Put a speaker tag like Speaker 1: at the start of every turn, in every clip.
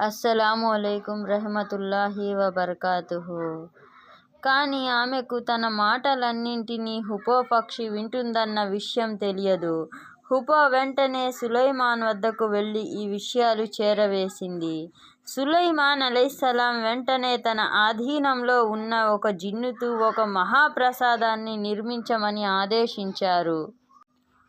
Speaker 1: అస్సలాము అలైకుం రహమతుల్లాహి వబర్కాతుహు కానీ ఆమెకు తన మాటలన్నింటినీ హుపో పక్షి వింటుందన్న విషయం తెలియదు. హుపో వెంటనే సులైమాన్ వద్దకు వెళ్ళి ఈ విషయాలు చేరవేసింది. సులైమాన్ అలైసలాం వెంటనే తన ఆధీనంలో ఉన్న ఒక జిన్నుతూ ఒక మహాప్రసాదాన్ని నిర్మించమని ఆదేశించారు.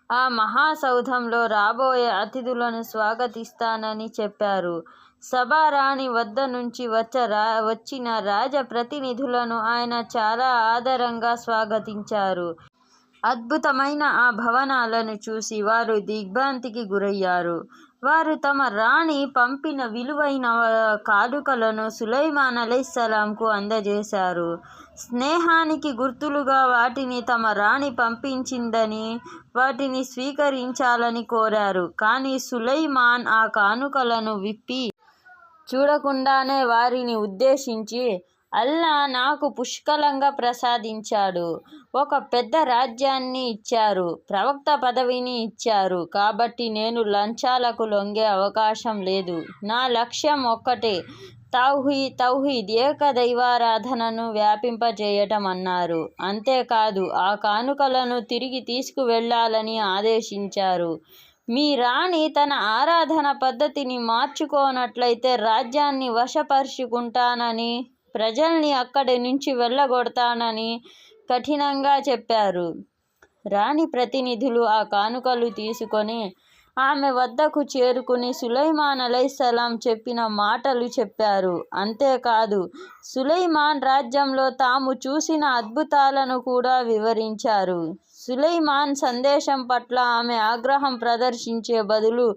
Speaker 1: ఆ మహాసౌధంలో రాబోయే అతిథులను స్వాగతిస్తానని చెప్పారు. సభారాణి వద్ద నుంచి వచ్చిన రాజ ప్రతినిధులను ఆయన చాలా ఆదరంగా స్వాగతించారు. అద్భుతమైన ఆ భవనాలను చూసి వారు దిగ్భ్రాంతికి గురయ్యారు. వారు తమ రాణి పంపిన విలువైన కానుకలను సులైమాన్ అలైహిస్సలాంకు అందజేశారు. స్నేహానికి గుర్తులుగా వాటిని తమ రాణి పంపించిందని వాటిని స్వీకరించాలని కోరారు. కానీ సులైమాన్ ఆ కానుకలను విప్పి చూడకుండానే వారిని ఉద్దేశించి అల్లా నాకు పుష్కలంగా ప్రసాదించాడు. ఒక పెద్ద రాజ్యాన్ని ఇచ్చారు. ప్రవక్త పదవిని ఇచ్చారు. కాబట్టి నేను లంచాలకు లొంగే అవకాశం లేదు. నా లక్ష్యం ఒక్కటే తౌహీద్ ఏకదైవారాధనను వ్యాపింపజేయటం అన్నారు. అంతేకాదు ఆ కానుకలను తిరిగి తీసుకువెళ్ళాలని ఆదేశించారు. మీ రాణి తన ఆరాధన పద్ధతిని మార్చుకోనట్లయితే రాజ్యాన్ని వశపరుచుకుంటానని ప్రజల్ని అక్కడి నుంచి వెళ్ళగొడతానని కఠినంగా చెప్పారు. రాణి ప్రతినిధులు ఆ కానుకలు తీసుకొని ఆమె వద్దకు చేరుకుని సులైమాన్ అలైసలాం చెప్పిన మాటలు చెప్పారు. అంతేకాదు సులైమాన్ రాజ్యంలో తాము చూసిన అద్భుతాలను కూడా వివరించారు. సులైమాన్ సందేశం పట్ల ఆమె ఆగ్రహం ప్రదర్శించే బదులు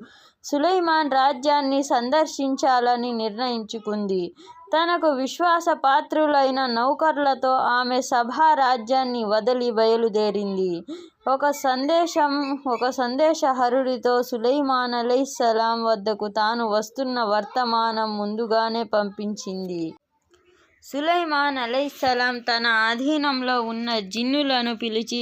Speaker 1: సులైమాన్ రాజ్యాన్ని సందర్శించాలని నిర్ణయించుకుంది. తనకు విశ్వాసపాత్రులైన నౌకర్లతో ఆమె సభా రాజ్యాన్ని వదిలి బయలుదేరింది. ఒక సందేశం ఒక సందేశహరుడితో సులైమాన్ అలైస్సలాం వద్దకు తాను వస్తున్న వర్తమానం ముందుగానే పంపించింది. సులైమాన్ అలైహిస్సలాం తన ఆధీనంలో ఉన్న జిన్నులను పిలిచి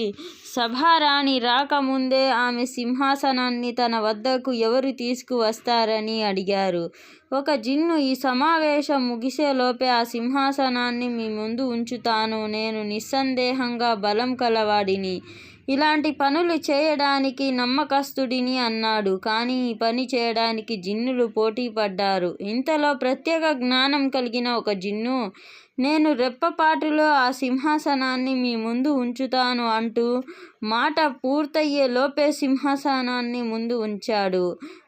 Speaker 1: సభారాణి రాకముందే ఆమె సింహాసనాన్ని తన వద్దకు ఎవరు తీసుకువస్తారని అడిగారు. ఒక జిన్ను ఈ సమావేశం ముగిసేలోపే ఆ సింహాసనాన్ని మీ ముందు ఉంచుతాను. నేను నిస్సందేహంగా బలం కలవాడిని. ఇలాంటి పనులు చేయడానికి నమ్మకస్తుడిని అన్నాడు. కానీ ఈ పని చేయడానికి జిన్నులు పోటీపడ్డారు. ఇంతలో ప్రత్యేక జ్ఞానం కలిగిన ఒక జిన్ను నేను రెప్పపాటులో ఆ సింహాసనాన్ని మీ ముందు ఉంచుతాను అంటూ మాట పూర్తయ్యే లోపే సింహాసనాన్ని ముందు ఉంచాడు.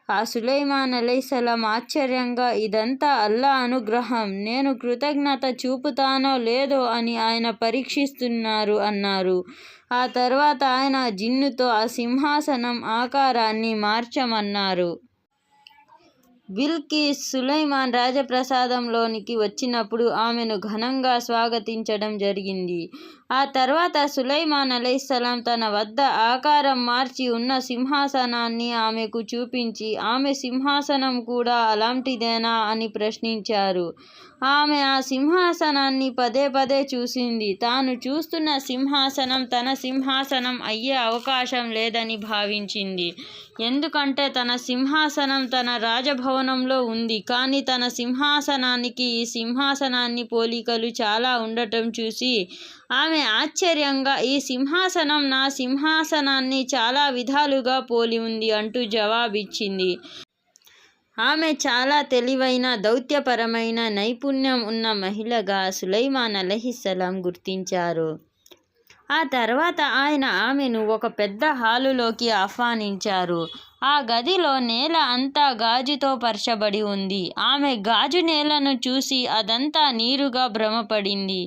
Speaker 1: ఆ సులైమాన్ అలైహిస్సలాం ఆశ్చర్యంగా ఇదంతా అల్లా అనుగ్రహం. నేను కృతజ్ఞత చూపుతానో లేదో అని ఆయన పరీక్షిస్తున్నారు అన్నారు. ఆ తర్వాత ఆయన జిన్నుతో ఆ సింహాసనం ఆకారాన్ని మార్చమన్నారు. బిల్కిస్ సులైమాన్ రాజప్రసాదంలోనికి వచ్చినప్పుడు ఆమెను ఘనంగా స్వాగతించడం జరిగింది. ఆ తర్వాత సులైమాన్ అలైస్లాం తన వద్ద ఆకారం మార్చి ఉన్న సింహాసనాన్ని ఆమెకు చూపించి ఆమె సింహాసనం కూడా అలాంటిదేనా అని ప్రశ్నించారు. ఆమె ఆ సింహాసనాన్ని పదే పదే చూసింది. తాను చూస్తున్న సింహాసనం తన సింహాసనం అయ్యే అవకాశం లేదని భావించింది. ఎందుకంటే తన సింహాసనం తన కోణంలో ఉంది. కానీ తన సింహాసనానికి ఈ సింహాసనాన్ని పోలికలు చాలా ఉండటం చూసి ఆమె ఆశ్చర్యంగా ఈ సింహాసనం నా సింహాసనాన్ని చాలా విధాలుగా పోలి ఉంది అంటూ జవాబిచ్చింది. ఆమె చాలా తెలివైన, దౌత్యపరమైన నైపుణ్యం ఉన్న మహిళగా సులైమాన్ అలహిస్సలాం గుర్తించారు. ఆ తర్వాత ఆయన ఆమెను ఒక పెద్ద హాలులోకి ఆహ్వానించారు. ఆ గదిలో నేల అంతా గాజుతో పరచబడి ఉంది. ఆమె గాజు నేలను చూసి అదంతా నీరుగా భ్రమపడింది.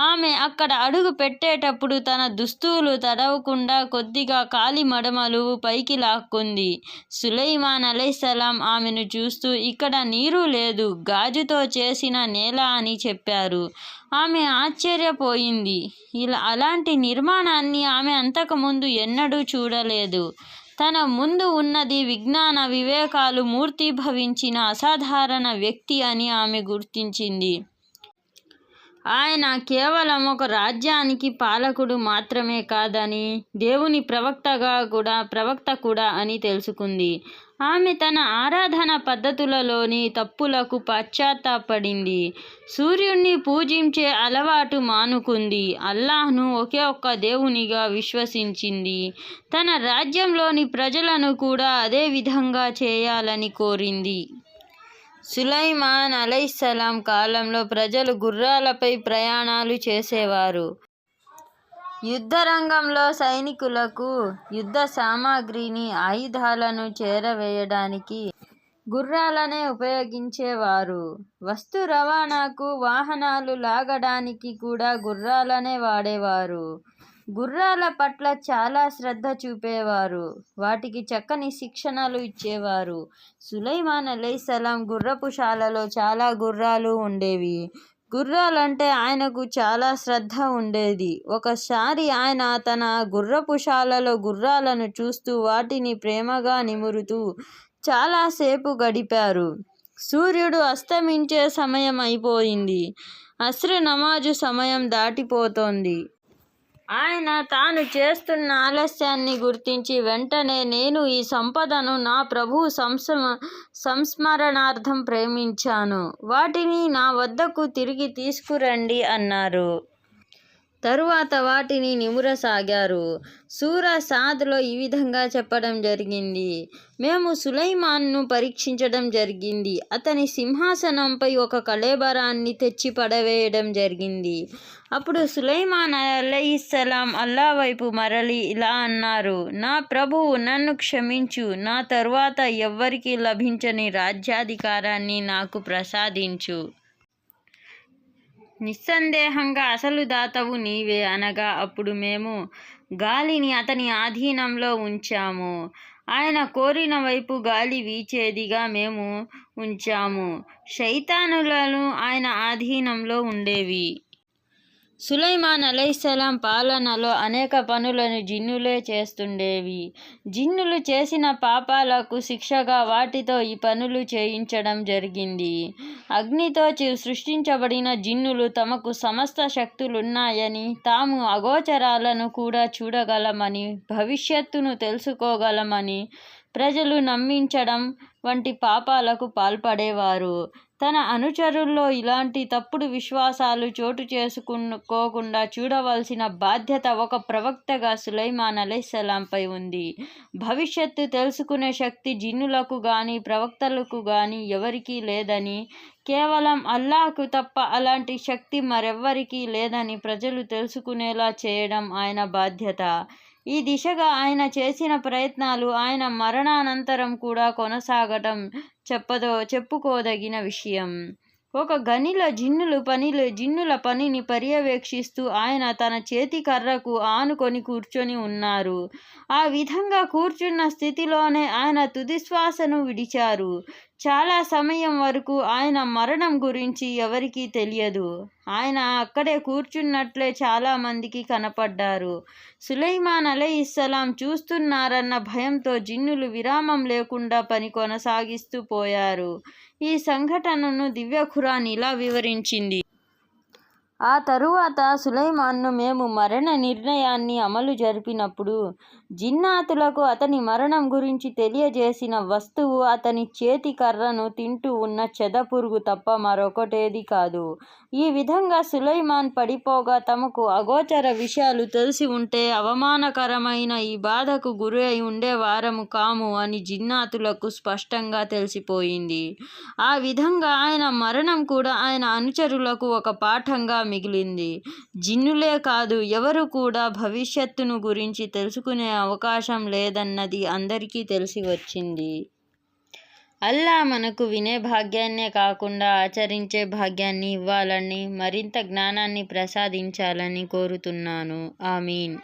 Speaker 1: ఆమె అక్కడ అడుగు పెట్టేటప్పుడు తన దుస్తులు తడవకుండా కొద్దిగా కాలి మడమలు పైకి లాక్కుంది. సులైమాన్ అలైసలాం ఆమెను చూస్తూ ఇక్కడ నీరు లేదు. గాజుతో చేసిన నేల అని చెప్పారు. ఆమె ఆశ్చర్యపోయింది. ఇలా అలాంటి నిర్మాణాన్ని ఆమె అంతకుముందు ఎన్నడూ చూడలేదు. తన ముందు ఉన్నది విజ్ఞాన వివేకాలు మూర్తిభవించిన అసాధారణ వ్యక్తి అని ఆమె గుర్తించింది. ఆయన కేవలం ఒక రాజ్యానికి పాలకుడు మాత్రమే కాదని దేవుని ప్రవక్తగా కూడా ప్రవక్త కూడా అని తెలుసుకుంది. ఆమె తన ఆరాధన పద్ధతులలోని తప్పులకు పశ్చాత్తాపడింది. సూర్యుణ్ణి పూజించే అలవాటు మానుకుంది. అల్లాహ్ను ఒకే ఒక్క దేవునిగా విశ్వసించింది. తన రాజ్యంలోని ప్రజలను కూడా అదే విధంగా చేయాలని కోరింది. సులైమాన్ అలైసలాం కాలంలో ప్రజలు గుర్రాలపై ప్రయాణాలు చేసేవారు. యుద్ధరంగంలో సైనికులకు యుద్ధ సామాగ్రిని ఆయుధాలను చేరవేయడానికి గుర్రాలనే ఉపయోగించేవారు. వస్తు రవాణాకు వాహనాలు లాగడానికి కూడా గుర్రాలనే వాడేవారు. గుర్రాల పట్ల చాలా శ్రద్ధ చూపేవారు. వాటికి చక్కని శిక్షణలు ఇచ్చేవారు. సులైమాన్ అలైసలాం గుర్రపు శాలలో చాలా గుర్రాలు ఉండేవి. గుర్రాలంటే ఆయనకు చాలా శ్రద్ధ ఉండేది. ఒకసారి ఆయన తన గుర్రపు శాలలో గుర్రాలను చూస్తూ వాటిని ప్రేమగా నిమురుతూ చాలాసేపు గడిపారు. సూర్యుడు అస్తమించే సమయం అయిపోయింది. అస్ర నమాజు సమయం దాటిపోతోంది. ఆయన తాను చేస్తున్న ఆలస్యాన్ని గుర్తించి వెంటనే నేను ఈ సంపదను నా ప్రభు సంస్మ సంస్మరణార్థం ప్రేమించాను. వాటిని నా వద్దకు తిరిగి తీసుకురండి అన్నారు. తరువాత వాటిని నిమురసాగారు. సూర సాద్లో ఈ విధంగా చెప్పడం జరిగింది. మేము సులైమాన్ను పరీక్షించడం జరిగింది. అతని సింహాసనంపై ఒక కళేబరాన్ని తెచ్చి పడవేయడం జరిగింది. అప్పుడు సులైమాన్ అలైహిస్సలాం అల్లా వైపు మరలి ఇలా అన్నారు నా ప్రభువు నన్ను క్షమించు. నా తరువాత ఎవ్వరికీ లభించని రాజ్యాధికారాన్ని నాకు ప్రసాదించు. నిస్సందేహంగా అసలు దాతవు నీవే అనగా అప్పుడు మేము గాలిని అతని ఆధీనంలో ఉంచాము. ఆయన కోరిన వైపు గాలి వీచేదిగా మేము ఉంచాము. శైతానులను ఆయన ఆధీనంలో ఉండేవి. సులైమాన్ అలైహిస్సలాం పాలనలో అనేక పనులను జిన్నులే చేస్తుండేవి. జిన్నులు చేసిన పాపాలకు శిక్షగా వాటితో ఈ పనులు చేయించడం జరిగింది. అగ్నితో సృష్టించబడిన జిన్నులు తమకు సమస్త శక్తులున్నాయని తాము అగోచరాలను కూడా చూడగలమని భవిష్యత్తును తెలుసుకోగలమని ప్రజలు నమ్మించడం వంటి పాపాలకు పాల్పడేవారు. తన అనుచరుల్లో ఇలాంటి తప్పుడు విశ్వాసాలు చోటు చేసుకోకుండా చూడవలసిన బాధ్యత ఒక ప్రవక్తగా సులైమాన్ అలైసలాంపై ఉంది. భవిష్యత్తు తెలుసుకునే శక్తి జిన్నులకు కానీ ప్రవక్తలకు కానీ ఎవరికీ లేదని కేవలం అల్లాహకు తప్ప అలాంటి శక్తి మరెవ్వరికీ లేదని ప్రజలు తెలుసుకునేలా చేయడం ఆయన బాధ్యత. ఈ దిశగా ఆయన చేసిన ప్రయత్నాలు ఆయన మరణానంతరం కూడా కొనసాగటం చెప్పదో చెప్పుకోదగిన విషయం. ఒక గనిల జిన్నులు పనిలు జిన్నుల పనిని పర్యవేక్షిస్తూ ఆయన తన చేతి కర్రకు ఆనుకొని కూర్చొని ఉన్నారు. ఆ విధంగా కూర్చున్న స్థితిలోనే ఆయన తుది శ్వాసను విడిచారు. చాలా సమయం వరకు ఆయన మరణం గురించి ఎవరికీ తెలియదు. ఆయన అక్కడే కూర్చున్నట్లే చాలామందికి కనపడ్డారు. సులైమాన్ అలైహిస్సలాం చూస్తున్నారన్న భయంతో జిన్నులు విరామం లేకుండా పని కొనసాగిస్తూ పోయారు. ఈ సంఘటనను దివ్య ఖురాన్ ఇలా వివరించింది. ఆ తరువాత సులైమాన్ను మేము మరణ నిర్ణయాన్ని అమలు జరిపినప్పుడు జిన్నాతులకు అతని మరణం గురించి తెలియజేసిన వస్తువు అతని చేతి కర్రను తింటూ ఉన్న చెదపురుగు తప్ప మరొకటేది కాదు. ఈ విధంగా సులైమాన్ పడిపోగా తమకు అగోచర విషయాలు తెలిసి ఉంటే అవమానకరమైన ఈ బాధకు గురి అయి ఉండేవారము కాము అని జిన్నాతులకు స్పష్టంగా తెలిసిపోయింది. ఆ విధంగా ఆయన మరణం కూడా ఆయన అనుచరులకు ఒక పాఠంగా మిగిలింది. జిన్నులే కాదు ఎవరు కూడా భవిష్యత్తును గురించి తెలుసుకునే అవకాశం లేదన్నది అందరికీ తెలిసి వచ్చింది. అల్లా మనకు వినే భాగ్యాన్నే కాకుండా ఆచరించే భాగ్యాన్ని ఇవ్వాలని మరింత జ్ఞానాన్ని ప్రసాదించాలని కోరుతున్నాను. ఆమీన్.